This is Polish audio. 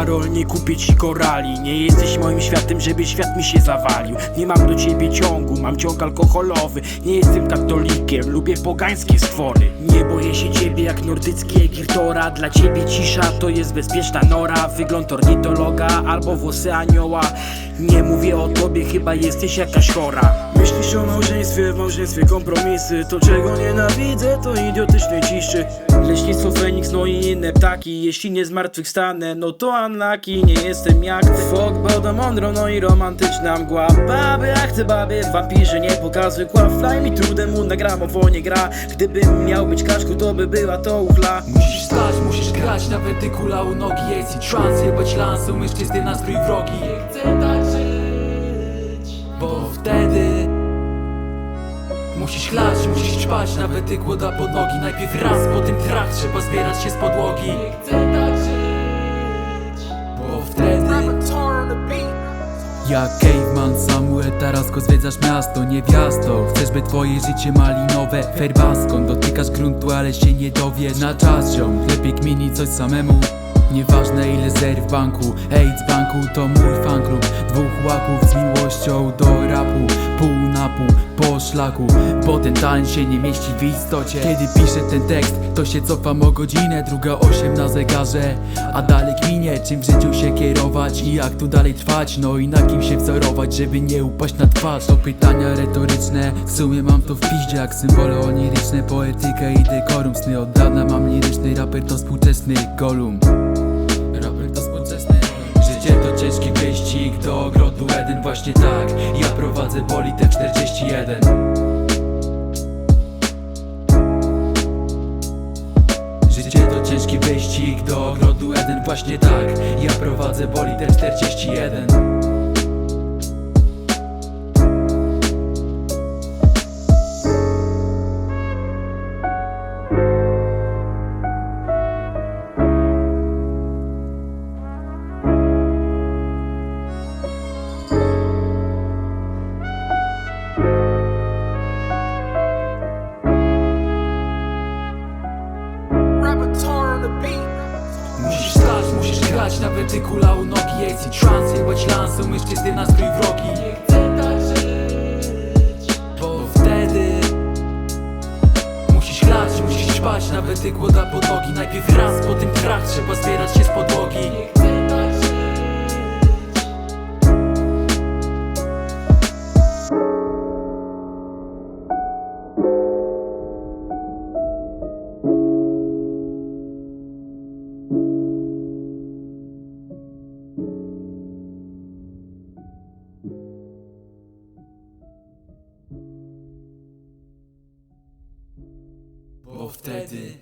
Karol, nie kupię ci korali. Nie jesteś moim światem, żeby świat mi się zawalił. Nie mam do ciebie ciągu, mam ciąg alkoholowy. Nie jestem katolikiem, lubię pogańskie stwory. Nie boję się ciebie jak nordyckie Girtora Dla ciebie cisza to jest bezpieczna nora. Wygląd ornitologa albo włosy anioła. Nie mówię o tobie, chyba jesteś jakaś chora. Myślisz o małżeństwie, w małżeństwie kompromisy. To czego nienawidzę to idiotycznej ciszy Leśnictwo Feniks, no i inne ptaki. Jeśli nie zmartwychwstanę, no to unlucky Nie jestem jak ty. Fok, boda mądro, no i romantyczna mgła. Baby, a chcę baby, wampirze nie pokazuj kła. Fly mi trudem, mu na gramofonie gra. Gdybym miał być kaszku, to by była to uchla. Musisz stać, musisz grać na wentykula u nogi AC trans, jebać lansą, mężczyzny nastrój wrogi. Nie chcę tak żyć. Bo wtedy Musisz chlać, musisz ćpać na wentykło da pod nogi. Najpierw raz, potem trach, trzeba zbierać się z podłogi. Nie chcę tak żyć. Bo wtedy jak caveman Samuel, teraz go zwiedzasz miasto, niewiasto Chcesz by twoje życie malinowe Ferbaską, dotykasz gruntu, ale się nie dowiesz Na czas ziom, lepiej kmini coś samemu Nieważne ile zer w banku z banku to mój fanklub Dwóch łaków z miłością do rapu Pół na pół, po szlaku. Bo ten talent się nie mieści w istocie. Kiedy piszę ten tekst, to się cofam o godzinę Druga osiem na zegarze. A dalej kminie, czym w życiu się kierować I jak tu dalej trwać, no i na kim się wzorować Żeby nie upaść na twarz. To pytania retoryczne W sumie mam to w piździe Jak symbole oniryczne, poetykę i dekorum Sny od dawna mam liryczny raper to współczesny Golum wyścig do ogrodu Eden Właśnie tak, ja prowadzę bolitę 41 Życie to ciężki wyścig do ogrodu Eden Właśnie tak, ja prowadzę bolitę 41 Musisz stać, musisz grać na wentykula u nogi AC trans, jebać lansą, mężczyzny nastrój wrogi. Nie chcę tak żyć. Bo wtedy Musisz chlać, musisz ćpać na wentykło da podłogi. Najpierw raz, potem trach, trzeba zbierać się z podłogi wtedy